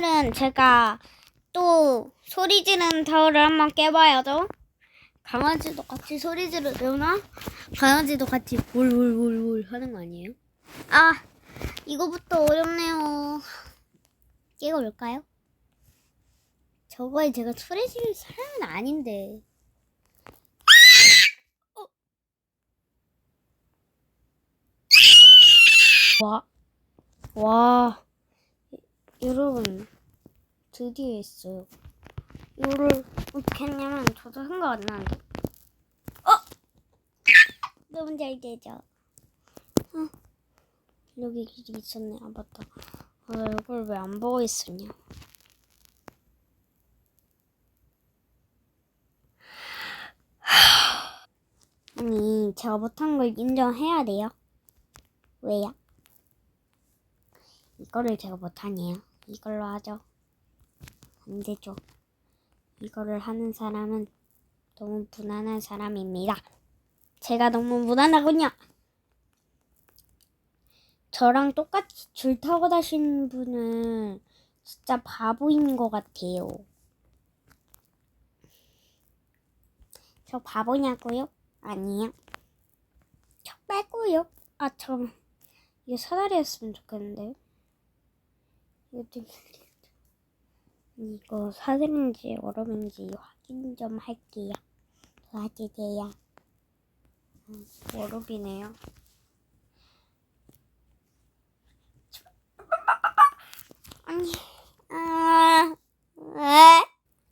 오늘은 제가 또 소리 지르는 타워를 한번 깨봐야죠. 강아지도 같이 소리 지르려나? 강아지도 같이 울울울울 하는 거 아니에요? 아, 이거부터 어렵네요. 깨가 올까요? 저거에 제가 소리 지를 사람은 아닌데. 어. 와, 와, 여러분, 드디어 했어요. 이거를 어떻게 했냐면 저도 생각 안 나는데. 어! 너무 잘 되죠? 어. 여기 길이 있었네. 아, 맞다. 아, 나 이걸 왜 안 보고 있었냐. 아니, 제가 못한 걸 인정해야 돼요. 왜요? 이거를 제가 못하네요. 이걸로 하죠. 안 되죠. 이거를 하는 사람은 너무 무난한 사람입니다. 제가 너무 무난하군요. 저랑 똑같이 줄 타고 다니는 분은 진짜 바보인 것 같아요. 저 바보냐고요? 아니요. 저 빼고요. 아, 잠깐만. 이거 사다리였으면 좋겠는데. 이거 사드린지 얼음인지 확인 좀 할게요. 도와주세요. 음, 얼음이네요. 아니, 아,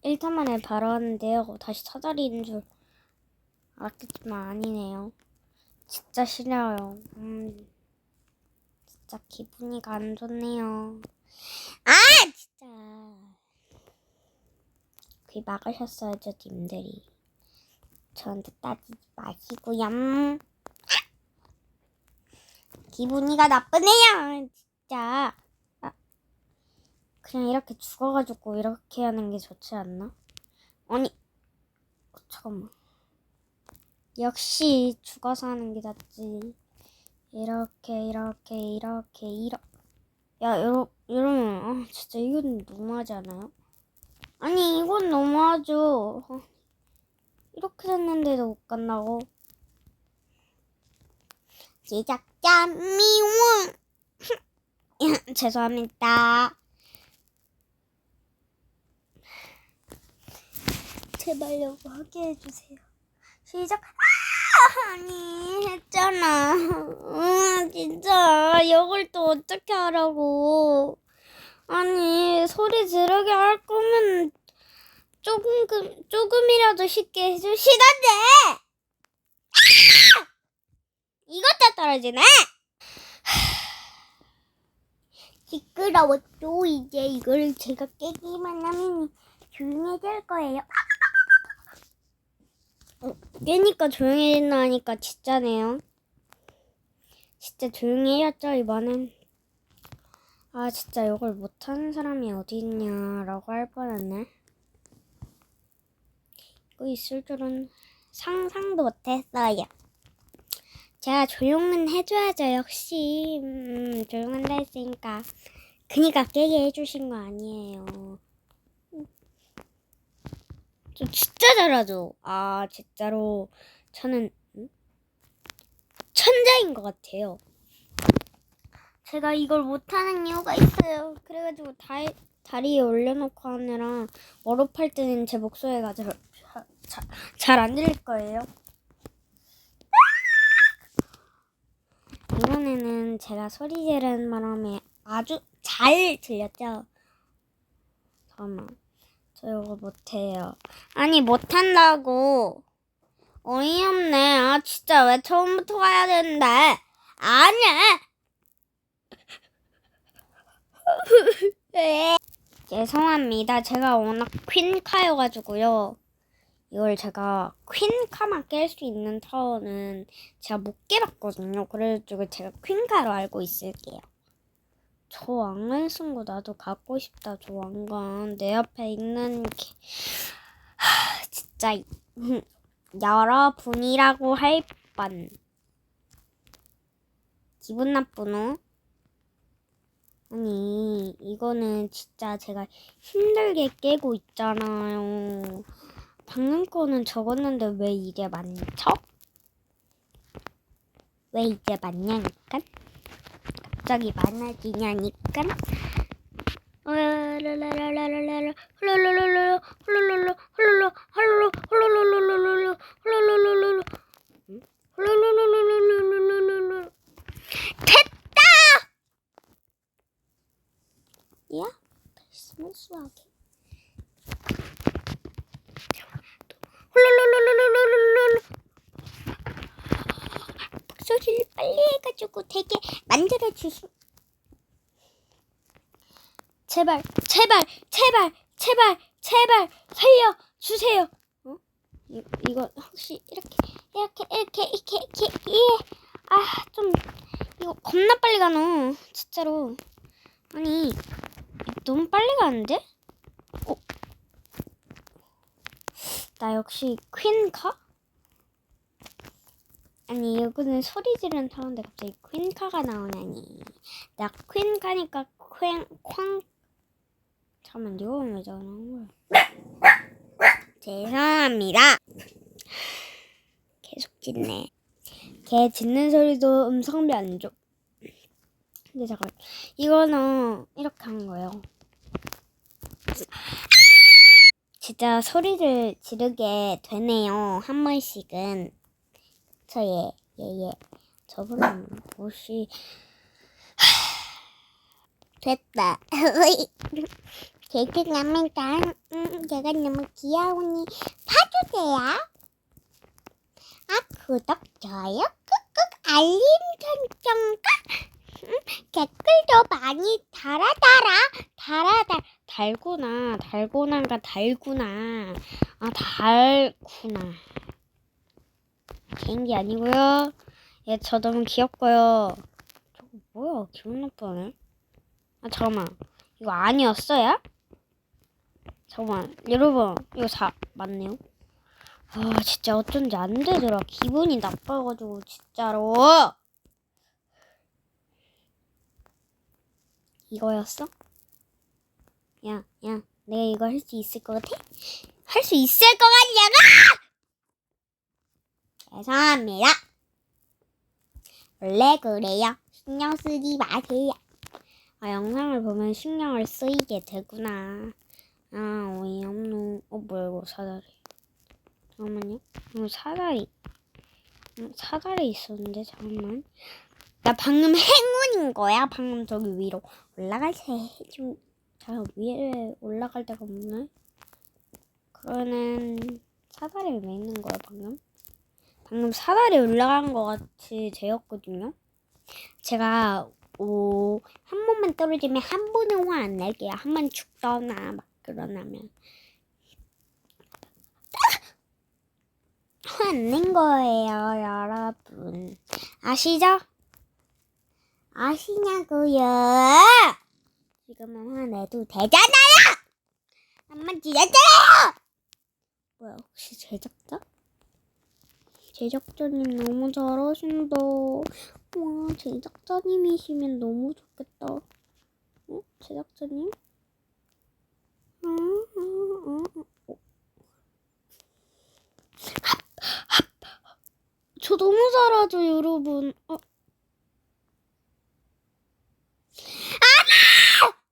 에? 1탄 만에 바로 왔는데요. 다시 사다리인 줄 알았겠지만 아니네요. 진짜 싫어요. 음, 진짜 기분이가 안 좋네요. 아, 진짜. 귀 막으셨어야죠, 님들이. 저한테 따지지 마시고요. 기분이가 나쁘네요, 진짜. 아, 그냥 이렇게 죽어가지고 이렇게 하는 게 좋지 않나? 아니, 어, 잠깐만. 역시 죽어서 하는 게 낫지. 이렇게, 이렇게, 이렇게, 이렇게. 야, 여러, 여러분, 아, 진짜 이건 너무하지 않아요? 아니, 이건 너무하죠. 어, 이렇게 됐는데도 못 간다고. 제작자 미움. 죄송합니다. 제발요, 하게 해주세요. 시작. 아, 아니, 했잖아. 음, 진짜, 이걸 또 어떻게 하라고. 아니, 소리 지르게 할 거면 조금, 조금이라도 쉽게 해주시던데! 아! 이것도 떨어지네! 시끄러웠죠. 이제 이걸 제가 깨기만 하면 조용해질 거예요. 어, 깨니까 조용해진다 하니까 진짜네요. 진짜 조용해졌죠, 이번엔. 아, 진짜 이걸 못하는 사람이 어디 있냐라고 할 뻔했네. 이거 있을 줄은 상상도 못했어요. 제가 조용은 해줘야죠, 역시. 음, 조용한다 했으니까. 그니까 깨게 해주신 거 아니에요. 저 진짜 잘하죠? 아, 진짜로. 저는, 음? 천재인 것 같아요. 제가 이걸 못하는 이유가 있어요. 그래가지고 다, 다리에 올려놓고 하느라 워업할 때는 제 목소리가 잘안 들릴 거예요. 이번에는 제가 소리 지르는 바람에 아주 잘 들렸죠? 잠깐만. 저 이거 못해요. 아니, 못한다고. 어이없네. 아, 진짜 왜 처음부터 가야 되는데. 아니야. 죄송합니다. 제가 워낙 퀸카여가지고요. 이걸 제가 퀸카만 깰 수 있는 타워는 제가 못 깨봤거든요. 그래가지고 제가 퀸카로 알고 있을게요. 저거 나도 갖고 싶다. 저 왕관 내 앞에 있는 게 하, 진짜 여러분이라고 할 뻔. 기분 나쁘노? 아니, 이거는 진짜 제가 힘들게 깨고 있잖아요. 방금 거는 적었는데 왜 이게 많죠? 왜 이제 많냐니까? 갑자기 많아지냐니까? 홀로로로로로로로, 홀로로로로로, 홀로로로, 홀로로, 홀로로, 홀로로로로로로, 홀로로로로로. 소리를 빨리 해가지고 되게 만들어 주시. 제발, 제발, 제발, 제발, 제발 살려 주세요. 어? 이, 이거 혹시 이렇게, 이렇게, 이렇게, 이렇게, 이렇게, 예. 아, 좀 이거 겁나 빨리 가노. 진짜로. 아니, 너무 빨리 가는데? 어? 나 역시 퀸카? 아니 여기는 소리 지르는 타운데 갑자기 퀸카가 나오다니. 나 퀸카니까 퀸, 쾅. 잠깐만 이거 왜 저러는 거야? 죄송합니다. 계속 짖네. 걔 짖는 소리도 음성비 안 줘. 근데 잠깐 이거는 이렇게 한 거예요. 진짜 소리를 지르게 되네요 한 번씩은 저예 예 예. 저분은 옷이 됐다. 죄송합니다 음, 제가 너무 귀여우니 봐주세요. 아 구독 좋아요 꾹꾹 알림 설정과 음, 댓글도 많이 달아달아. 달아달 달구나 달고나가 달구나. 아 달구나 개인기 아니고요. 예, 저 너무 귀엽고요. 저거 뭐야? 기분 나쁘네. 아 잠깐만, 이거 아니었어요? 잠깐만, 여러분 이거 사 맞네요. 아 진짜 어쩐지 안 되더라. 기분이 나빠가지고 진짜로. 이거였어? 야, 야, 내가 이거 할 수 있을 것 같아? 할 수 있을 것 같냐고! 죄송합니다. 원래 그래요. 신경 쓰지 마세요. 아, 영상을 보면 신경을 쓰이게 되구나. 아, 어이없노. 어, 뭐야, 이거 사다리. 잠깐만요. 이거 사다리. 음, 사다리 있었는데, 잠깐만. 나 방금 행운인 거야. 방금 저기 위로 올라갈 때 좀, 자, 위에 올라갈 데가 없네. 그거는 사다리 왜 있는 거야, 방금? 방금 사다리 올라간 것 같이 되었거든요. 제가 오, 한 번만 떨어지면 한 번은 화안 낼게요. 한 번 죽거나 막 그러나면 화 안 낸 거예요, 여러분. 아시죠? 아시냐고요? 지금은 화내도 되잖아요. 한번 지렸잖아요. 뭐야, 혹시 제작자? 제작자님 너무 잘하신다. 와, 제작자님이시면 너무 좋겠다. 어? 제작자님? 아, 아, 아. 저 너무 잘하죠, 여러분. 어,